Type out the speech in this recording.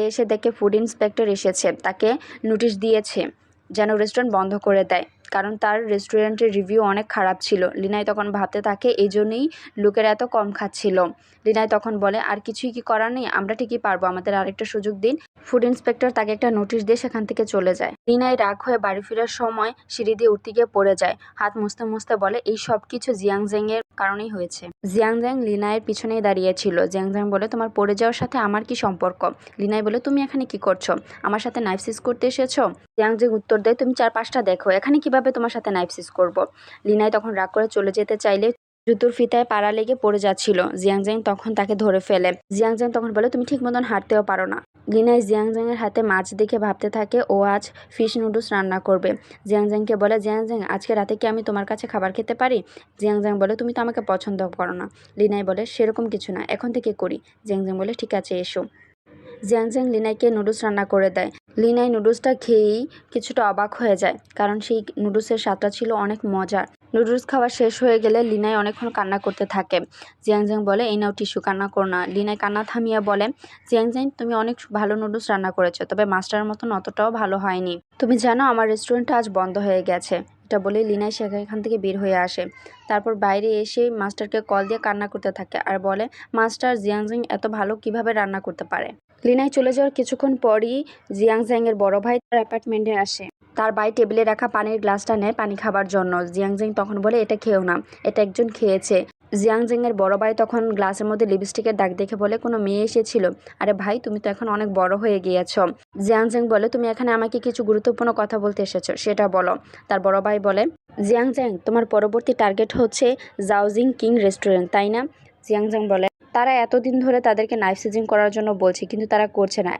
বাইরে এসে দেখে ফুড ইন্সপেক্টর এসেছে তাকে নোটিশ দিয়েছে যেন রেস্টুরেন্ট বন্ধ করে দেয়। কারণ তার রেস্টুরেন্টের রিভিউ অনেক খারাপ ছিল। লিনাই তখন ভাবতে থাকে এই জন্যই লোকেরা এত কম খাচ্ছিল। লিনাই তখন বলে, আর কিছুই কি করার নেই? আমরা ঠিকই পারব, আমাদের আরেকটা সুযোগ দিন। ফুড ইন্সপেক্টর তাকে একটা নোটিশ দিয়ে সেখান থেকে চলে যায়। লিনাই রাগ হয়ে বাড়ি ফেরার সময় সিঁড়ি দিয়ে উঠতে গিয়ে পড়ে যায়। হাত মুছতে মুছতে বলে, এই সব কিছু জিয়াং জেং এর কারণেই হয়েছে। জিয়াং জেং লিনাইয়ের পিছনেই দাঁড়িয়েছিল জিয়াং জেং বলে, তোমার পড়ে যাওয়ার সাথে আমার কি সম্পর্ক? লিনাই বলে, তুমি এখানে কি করছ? আমার সাথে নাইফ সিজ করতে এসেছ? জিয়াং জেং উত্তর দেয়, তুমি চার পাঁচটা দেখো। এখানে কীভাবে তোমার সাথে নাইফ সিজ করব। লিনাই তখন রাগ করে চলে যেতে চাইলে জুতোর ফিতায় পাড়া লেগে পড়ে যাচ্ছিল। জিয়াংজ্যাং তখন তাকে ধরে ফেলে। জিয়াংজ্যাং তখন বলে, তুমি ঠিক মতন হাঁটতেও পারো না। লিনাই জিয়াংজ্যাংয়ের হাতে মাছ দেখে ভাবতে থাকে, ও আজ ফিশ নুডলস রান্না করবে। জিয়াংজ্যাংকে বলে জিয়াংজ্যাং আজকে রাতে কি আমি তোমার কাছে খাবার খেতে পারি? জিয়াংজ্যাং বলে, তুমি তো আমাকে পছন্দ করো না। লিনাই বলে, সেরকম কিছু না, এখন থেকে করি। জিয়াংজ্যাং বলে, ঠিক আছে, এসো। জিয়াংজ্যাং লিনাইকে নুডলস রান্না করে দেয়। লিনাই নুডলসটা খেয়েই কিছুটা অবাক হয়ে যায়, কারণ সেই নুডলসের স্বাদটা ছিল অনেক মজার। নুডলস খাওয়া শেষ হয়ে গেলে লিনাই অনেকক্ষণ কান্না করতে থাকে। জিয়াংজ্যাং বলে, এই নাও টিস্যু, কান্না করো না। লিনাই কান্না থামিয়ে বলে, জিয়াংজ্যাং, তুমি অনেক ভালো নুডলস রান্না করেছ, তবে মাস্টারের মতন অতটাও ভালো হয়নি। তুমি জানো আমার রেস্টুরেন্টটা আজ বন্ধ হয়ে গেছে। এটা বলে লিনাই সেখান থেকে বের হয়ে আসে। তারপর বাইরে এসে মাস্টারকে কল দিয়ে কান্না করতে থাকে আর বলে, মাস্টার জিয়াংজিং এত ভালো কীভাবে রান্না করতে পারে? লিনাই চলে যাওয়ার কিছুক্ষণ পরই জিয়াংজ্যাং এর বড় ভাই তার অ্যাপার্টমেন্টে আসে। তার ভাই টেবিলে রাখা পানির গ্লাসটা নেয় পানি খাবার জন্য। জিয়াংজিং তখন বলে, এটা খেও না, এটা একজন খেয়েছে। জিয়াংজিং এর বড় ভাই তখন গ্লাসের মধ্যে লিপস্টিকের দাগ দেখে বলে, কোনো মেয়ে এসেছিল? আরে ভাই, তুমি তো এখন অনেক বড় হয়ে গিয়েছ। জিয়াংজিং বলে, তুমি এখানে আমাকে কিছু গুরুত্বপূর্ণ কথা বলতে এসেছ, সেটা বলো। তার বড় ভাই বলে জিয়াংজ্যাং তোমার পরবর্তী টার্গেট হচ্ছে জাউজিং কিং রেস্টুরেন্ট, তাই না? জিয়াংজ্যাং বলে তারা এতদিন ধরে তাদেরকে নাইফ সিজিং করার জন্য বলছে কিন্তু তারা করছে না।